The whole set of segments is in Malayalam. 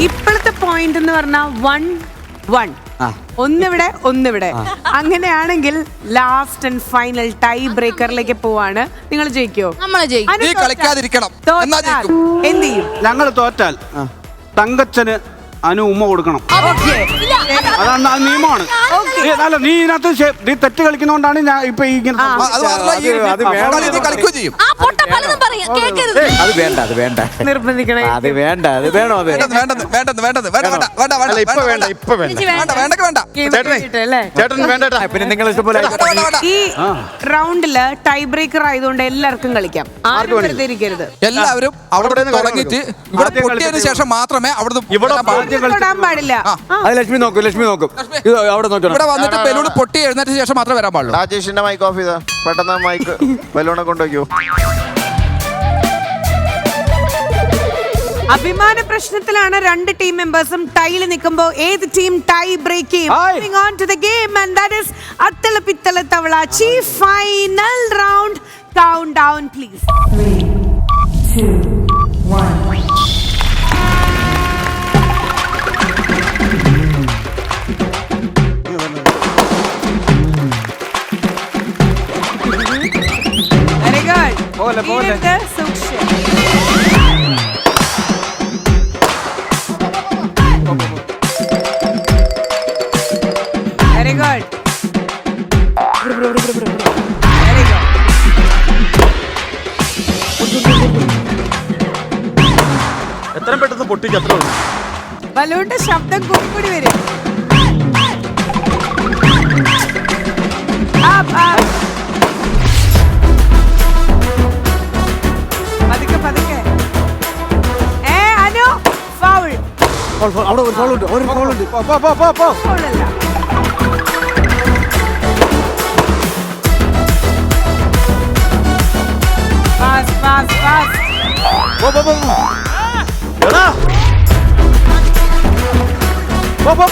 ഇപ്പോഴത്തെ പോയിന്റ് എന്ന് പറഞ്ഞാൽ വൺ വൺ ആ. ഒന്നിവിടെ ഒന്നിവിടെ. അങ്ങനെയാണെങ്കിൽ ലാസ്റ്റ് ആൻഡ് ഫൈനൽ ടൈ ബ്രേക്കറിലേക്ക് പോവാണ്. നിങ്ങൾ ജയിക്കോ ജയിക്കും. അനു നീ തോറ്റാൽ- കളിക്കാതിരിക്കണം. എന്നാ തോറ്റാൽ. ജയിക്കും. എന്ത് ചെയ്യും? ഞങ്ങൾ തോറ്റാൽ തങ്കച്ചന് അനു ഉമ്മ കൊടുക്കണം. ഓക്കെ. അതാണ് അത് നിയമമാണ് അല്ല നീ ഇതിനകത്ത് ശേ- നീ തെറ്റ് കളിക്കുന്നോണ്ടാണ് ഞാൻ ഇപ്പൊ ഈ ഇങ്ങനെ അത് മാത്രമല്ല ഈ അത്. കളിക്കുകയും ചെയ്യും ആ പൊട്ട പലതും പറയാം കേൾക്കരുത് അത് വേണ്ട അത് വേണ്ട നിർബന്ധിക്കണേ അത് വേണ്ട അത് വേണോ അത് വേണ്ടെന്ന് വേണ്ടെന്ന് വേണ്ടെന്ന് വേണ്ടെന്ന് വേണ്ട വേണ്ട വേണ്ട വേണ്ട അല്ല ഇപ്പൊ വേണ്ട ഇപ്പൊ വേണ്ട വേണ്ട വേണ്ട വേണ്ടെങ്കിൽ വേണ്ട Game ചേട്ടനെ. കഴിഞ്ഞിട്ട് അല്ലേ ചേട്ടൻ വേണ്ടട്ടാ പിന്നെ നിങ്ങൾ ഇഷ്ടംപോലെ വേണ്ട വേണ്ട വേണ്ട ഈ റൗണ്ടിൽ ടൈ ബ്രേക്കർ ആയതുകൊണ്ട് എല്ലാവർക്കും കളിക്കാം ആരും വെറുതെ ഇരിക്കരുത് എല്ലാവരും അവിടെ നിന്ന് തുടങ്ങിയിട്ട്. ഇവിടെ ശേഷം മാത്രമേ അവിടെ ഇവിടെ തൊടാൻ പാടില്ല ആ. ആ. അത് ലക്ഷ്മി നോക്കും ലക്ഷ്മി നോക്കും. ഇത് അവിടെ നോക്കണം ഇവിടെ വന്നിട്ട് ബലൂൺ പൊട്ടി എഴുന്നേറ്റ ശേഷം മാത്രമേ വരാൻ പാടുള്ളൂ. രാജേഷിന്റെ മൈക്ക് ഓഫ് ചെയ്താ. പെട്ടെന്ന് മൈക്ക് ബലൂണെ കൊണ്ടുവയ്ക്കൂ അഭിമാന പ്രശ്നത്തിലാണ് രണ്ട് ടീം മെമ്പേഴ്സും ടൈയിൽ നിൽക്കുമ്പോൾ ഏത് ടീം ടൈ ബ്രേക്ക് ചെയ്യും? On to the game and that is അത്തല പിത്തല അത്തള പിത്തള തവള chief final round countdown please very പോലെ, പോലെ. വെരി ഗുഡ് വെരി ഗുഡ് എത്രയും പെട്ടെന്ന് പൊട്ടിക്ക് അത്ര ബലൂണിന്റെ ശബ്ദം കൂടി കൂടി വരും. പോ ഒരു ഫോളുണ്ട് ഒരു ഫോളുണ്ട്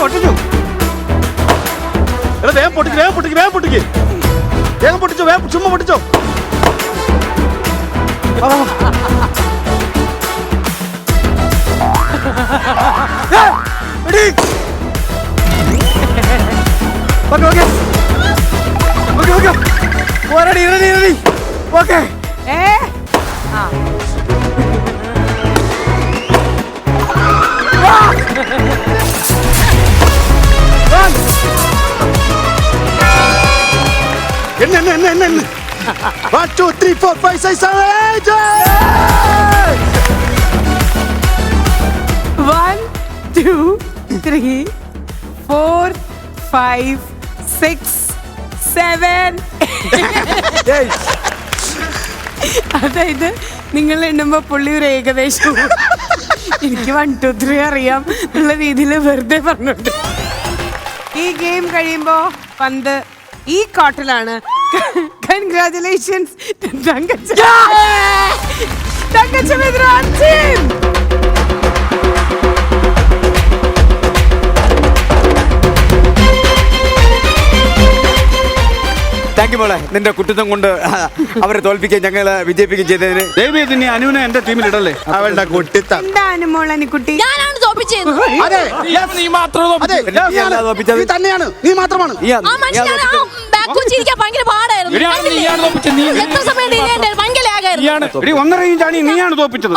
പൊട്ടിച്ചു. എടാ വേഗം പൊട്ടിക്ക് വേഗം പൊട്ടിക്ക് വേഗം പൊട്ടിക്ക്. വേഗം പൊട്ടിച്ചോ വേഗം ചുമ്മാ പൊട്ടിച്ചോ. ഓക്കേ. Okay okay. ഓക്കേ പോരടി ഇരടി ഇരടി ഓക്കേ. ഏ? ആ. Five six seven eight One, two, three, four, five, six, seven. അതായത് നിങ്ങൾ എണ്ണുമ്പോ പുള്ളി ഒരു ഏകദേശം എനിക്ക് വൺ ടു ത്രീ അറിയാം എന്നുള്ള രീതിയിൽ വെറുതെ പറഞ്ഞിട്ട് ഈ ഗെയിം കഴിയുമ്പോ പന്ത് ഈ കോട്ടിലാണ്. Congratulations Thankacha. Thankacha team thank മോളെ നിന്റെ കുട്ടിത്തം കൊണ്ട് അവരെ തോൽപ്പിക്കുകയും ഞങ്ങളെ വിജയിപ്പിക്കുകയും ചെയ്തതിന്. ദേവി നീ അനുവിനെ എന്റെ ടീമിൽ ഇടല്ലേ അവളുടെ കുട്ടിത്ത. കുട്ടി? ഞാനാണ് തോപ്പിച്ചത്. അതെ. നീ മാത്രം. നീ തന്നെയാണ്. നീ മാത്രമാണ്. നീ ഒന്നര ഇഞ്ചാണ് നീയാണ് തോപ്പിച്ചത്.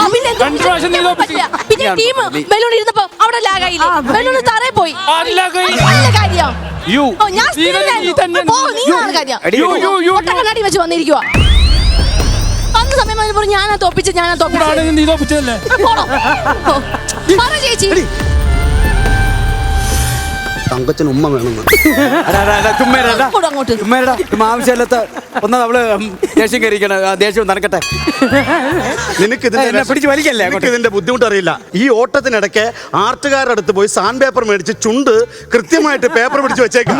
പിന്നെ ടീം ബലൂൺ ഇരുന്നപ്പോ അവിടെ ലാഗായില്ലേ ബലൂൺ പോയി. ഞാൻ സ്ഥിരനായിരുന്നു. പോ, നീയാണ് കാര്യം എടി, യു, യു, യു, ഒട്ട കണ്ണാടി വെച്ച് വന്നിരിക്കുവാ. വന്ന സമയം ഞാനാ തോപ്പിച്ച് ഞാനാ തോപ്പിച്ചു. ചേച്ചി. ചുമ്മാ ഉമ്മ വേണമെന്ന്. ആവശ്യമില്ലാത്ത ഒന്നാ നമ്മൾ ദേഷ്യം കയറിക്കണ ദേഷ്യം നടക്കട്ടെ നിനക്ക് ഇതിന്റെ പിടിച്ച് വലിക്കല്ലേ ഇതിന്റെ ബുദ്ധിമുട്ട് അറിയില്ല ഈ ഓട്ടത്തിനിടയ്ക്ക് ആർട്ടുകാരുടെ അടുത്ത് പോയി സാൻ പേപ്പർ മേടിച്ച് ചുണ്ട് കൃത്യമായിട്ട് പേപ്പർ പിടിച്ച് വെച്ചേക്കാം.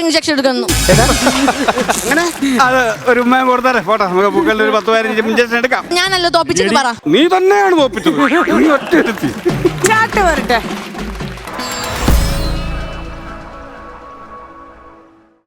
ഇഞ്ചക്ഷൻ എടുക്കുന്നു. അങ്ങനെ അത് ഒരു ഉമ്മയെ കൊടുത്താലേ പോട്ടെ. നമുക്ക് പൂക്കളിൽ ഒരു പത്ത് പതിനഞ്ച് ഇഞ്ചക്ഷൻ എടുക്കാം. ഞാനല്ലോ തോപ്പിച്ചത് പറ. നീ തന്നെയാണ് തോപ്പിച്ചത്. നീ ഒറ്റ എടുത്തി. ചാട്ട് വരട്ടെ.